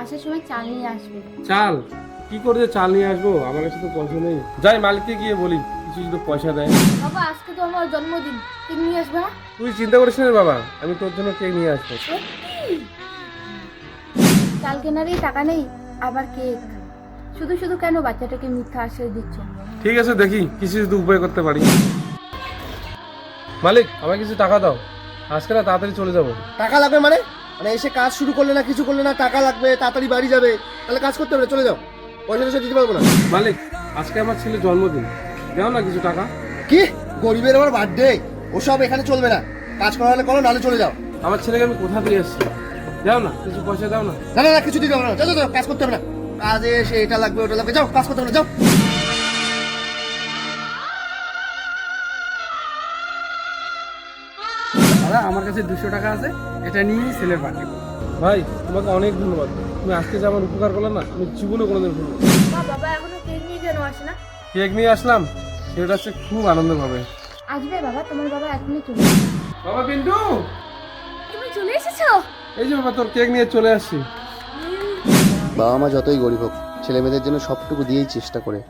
আসার সময় চাল নিয়ে আসবে। চাল? কি করে যে চাল নিয়ে আসব? আমার কাছে তো পয়সা নেই। যাই মালিককে গিয়ে বলি কিছু যদি পয়সা দেয়। বাবা আজকে তো আমার জন্মদিন। কেক নিয়ে আসবে না? তুই চিন্তা করিস না রে বাবা আমি তোর জন্য কেক নিয়ে আসব। চাল কেনারই টাকা নেই আবার কেক। শুধু শুধু কেন বাচ্চাটাকে মিথ্যা আশ্রয় দিচ্ছ? ঠিক আছে দেখি কিছু যদি উপায় করতে পারি। মালিক আমাকে কিছু টাকা দাও। আজকে না তাড়াতাড়ি চলে যাব। টাকা লাগবে মানে? মানে এসে কাজ শুরু করলে না কিছু করলে না টাকা লাগবে তাড়াতাড়ি বাড়ি যাবে তাহলে কাজ করতে হবে চলে যাও। পয়সা টয়সা দিতে পারব না। মালিক আজকে আমার ছেলের জন্মদিন। দাও না কিছু টাকা। কি? গরিবের আবার বার্থডে ওসব এখানে চলবে না। কাজ করা হলে করো নাহলে চলে যাও। আমার ছেলেকে আমি কোথা দিয়ে এসেছি? দাও না কিছু পয়সা দাও না। না না কিছু দিতে হবে না যাও, যাও কাজ করতে হবে না। কাজে এসে এটা লাগবে ওটা লাগবে যাও কাজ করতে হবে না যাও। দাদা আমার কাছে দুশো টাকা আছে এটা নিয়েই ছেলের পাঠিয়ে ভাই তোমাকে অনেক ধন্যবাদ। তুমি আজকে যে আমার উপকার করলে না আমি জীবনে কোনোদিন ভুলবো না। বাবা এখনও কেক নিয়ে কেন আসে না? কেক নিয়ে আসলাম সেটা হচ্ছে খুব আনন্দ পাবে আসবে বাবা তোমার বাবা এখনই চলে বাবা পিন্টু তুমি চলে এসেছ? এই যে বাবা তোর কেক নিয়ে চলে আসছি। বাবা মা যতই গরিব হোক ছেলে মেয়েদের জন্য সবটুকু দিয়েই চেষ্টা করে।